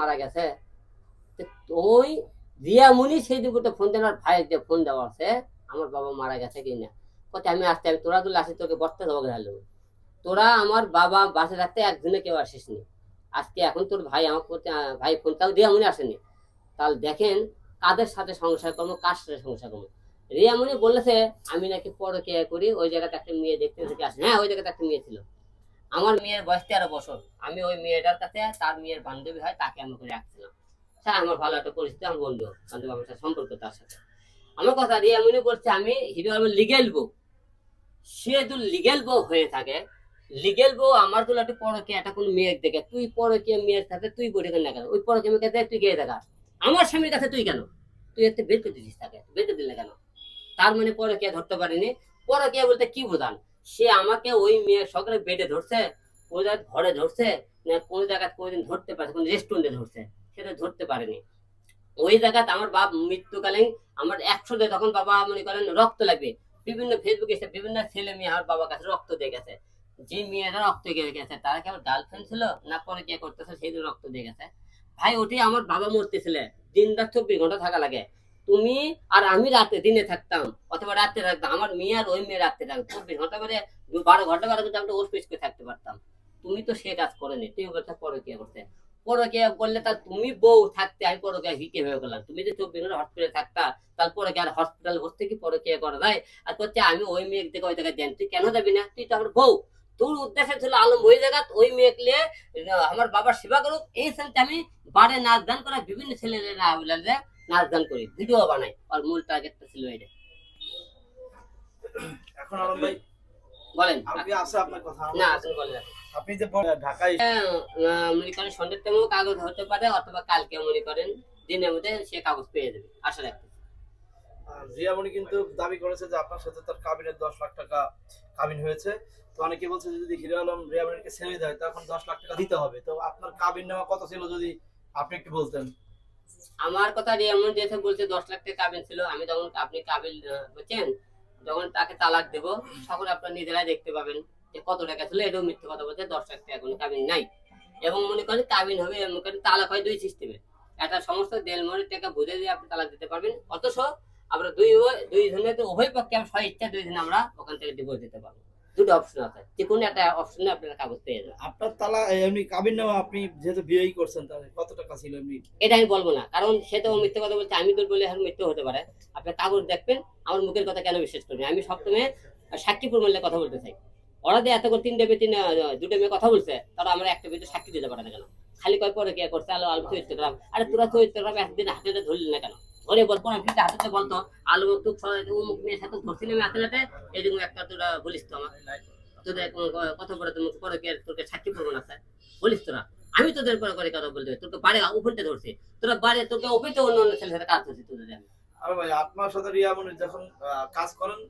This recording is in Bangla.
মারা গেছে। ওই রিয়ামণি সেই দুপুরটা ফোন দেন আর ভাইয়ের যে ফোন দেওয়া আছে, আমার বাবা মারা গেছে কি না। কত আমি আসতে আমি তোরা তুলে আসি তোকে বর্তে দেবো গেল তোরা আমার বাবা বাসে থাকতে একদিনে কেউ আসিসনি। আজকে এখন তোর ভাই আমার ভাই ফোন তাও রিয়ামণি আসেনি। তাহলে দেখেন কাদের সাথে সংসার করব, কার সাথে সংসার করব? রিয়ামণি বলেছে, আমি নাকি পরকে করি, ওই জায়গাতে একটা মেয়ে দেখতে দেখে আসি। হ্যাঁ ওই জায়গাতে একটা মেয়ে ছিল। আমার মেয়ের বয়স তেরো বছর। আমি ওই মেয়েটার কাছে তার মেয়ের বান্ধবী হয়, তাকে আমি করে রাখছিলাম। স্যার, আমার ভালো একটা পরিস্থিতি আমার বন্ধু, বান্ধব আমার সাথে সম্পর্ক তার সাথে। আমার কথা দিয়ে রিয়ামণি বলছে, আমি হিরো আলমের লিগেল বউ। সে যদি লিগেল বউ হয়ে থাকে। লিগেল বউ আমার তো একটা পরকে একটা কোন মেয়ের দেখে, তুই পরকে মেয়ের সাথে তুই বসে কেন কেন ওই পরকে মেয়েকে দেখ তুই গিয়ে দেখা। আমার স্বামীর কাছে, তুই কেন? তুই এতে বের দিলিস তাকে। বের দিলে কেন? তার মানে পরকে ধরতে পারিনি। পরকে বলতে কি বোঝান? সে আমাকে ওই মেয়ের সকালে বেডে ধরছে, কোনো জায়গায় ঘরে ধরছে, না কোনো জায়গায় কোনোদিন ধরতে পারছে, কোনো রেস্টুরেন্টে ধরছে সেটা ধরতে পারেনি। ওই জায়গাতে আমার বাপ মৃত্যুকালীন, আমার একশো দিয়ে তখন বাবা মনে করেন রক্ত লাগবে। বিভিন্ন ফেসবুকে এসে বিভিন্ন ছেলে মেয়ে আমার বাবার কাছে রক্ত দিয়ে গেছে। যে মেয়েরা রক্ত দিয়ে গেছে, তারা কি আমার গার্লফ্রেন্ড ছিল, না পরে কে করতেছে, সেই রক্ত দিয়ে গেছে। ভাই ওটি আমার বাবা মরতেছিল। দিন রাত চব্বিশ ঘণ্টা থাকা লাগে। তুমি আর আমি রাতে দিনে থাকতাম, অথবা রাতে থাকতাম আমার মেয়ে আর ওই মেয়ে রাতে থাকতাম চব্বিশ ঘণ্টা করে বারো ঘণ্টা বারো ঘণ্টা আমরা ওষুধ করে থাকতে পারতাম। তুমি তো সে কাজ করেনি তুমি বলছো পরকিয়া করতে। পরকিয়া তার তুমি বউ থাকতে, আমি পরকিয়া হয়ে গেলাম। তুমি চব্বিশ ঘণ্টা হসপিটালে থাকতা তারপরে আর হসপিটাল বসতে কি পরকিয়া করা যায়। আর করছে আমি ওই মেয়ে থেকে ওই জায়গায় দেন। তুই কেন যাবি না? তুই তো আমার বউ। তোর উদ্দেশ্য ছিল আলম ওই জায়গা ওই মেয়েকে আমার বাবার সেবা করুক। এই সেন্সে আমি বারে নাচ গান করা বিভিন্ন ছেলেরা নাচ গান করি ভিডিও বানাই। আর মূল টার্গেটটা ছিল এটা। এখন আলম ভাই বলেন। আপনি আছে আপনার কথা? না আসলে বলেন। আপনি যে ঢাকায় হ্যাঁ, মনে করেন সন্ধ্যের টাইমেও কাগজ হতে পারে অথবা কালকে মনে করেন দিনের মধ্যে সে কাগজ পেয়ে যাবে আশা রাখতে রিয়ামণি কিন্তু দাবি করেছে যে আপনার সাথে তার কাবিনের দশ লাখ টাকা কাবিন হয়েছে। তো অনেকে বলছে যদি হিরো আলম রিয়ামণিকে ছেড়ে দেয় তখন দশ লাখ টাকা দিতে হবে। তো আপনার কাবিন নেওয়া কত ছিল যদি আপনি একটু বলতেন? আমার কথা রিয়ামন যেসব বলছে দশ লাখ টাকা কাবিল ছিল আমি তখন আপনি কাবিল আহ, বুঝছেন যখন তাকে তালাক দেব তখন আপনারা নিজেরাই দেখতে পাবেন যে কত টাকা ছিল এটাও মিথ্যে কথা বলছে দশ লাখ টাকা কোনো কাবিন নাই। এবং মনে করেন কাবিন হবে মনে করেন তালাক হয় দুই সিস্টেমে। একটা সমস্ত দেলমরের টাকা বুঝে দিয়ে আপনি তালাক দিতে পারবেন অথচ আমরা দুই দুই জনের উভয় পক্ষে আমরা স্ব ইচ্ছা দুই দিন আমরা ওখান থেকে ডিভোর্স দিতে পারব। দুটো অপশন আছে। যে কোনো একটা অপশনে আপনারা কাগজ পেয়ে যাবেন। আপনার তালা এমনি আপনি যেহেতু বিয়েই করছেন তাহলে কত টাকা ছিল এমনি? এটা আমি বলব না কারণ সে তো মিথ্যে কথা বলছে আমি তো বলে এখন মিথ্যে হতে পারে। আপনি কাগজ দেখবেন আমার মুখের কথা কেন বিশ্বাস করবেন আমি সবসময় সাক্ষী প্রমাণে কথা বলতে চাই। ওরা যে এত করে তিনটে মেয়ে তিন দুটো মেয়ে কথা বলছে তারা আমরা একটা মেয়ে সাক্ষী দিতে পারে না কেন? খালি কয় পরে কে করছে আলো আলু চরিত্র খারাপ আরে তোরা চরিত্র একদিন হাতে হাতে ধরলি না কেন? ধরে গল্প কোন ফিরতে হাতে বলতো, আলু মুখ টুক অমুক মেয়ের সাথে ধরছিলাম হাতে হাতে এরকম একটা তোরা বলিস তো আমার তোদের কথা বড় তুমি পরে কে তোকে সাক্ষী না, স্যার? বলিস তোরা। আমি তোদের পরে করে কথা বলতে তোকে বাড়ি উপরতে ধরছি। তোরা বাড়ি, তোকে অফিসে অন্য অন্য ছেলে সাথে কাজ করছি তোদের আমি। আরে ভাই, আপনার সাথে রিয়া মনে যখন কাজ করেন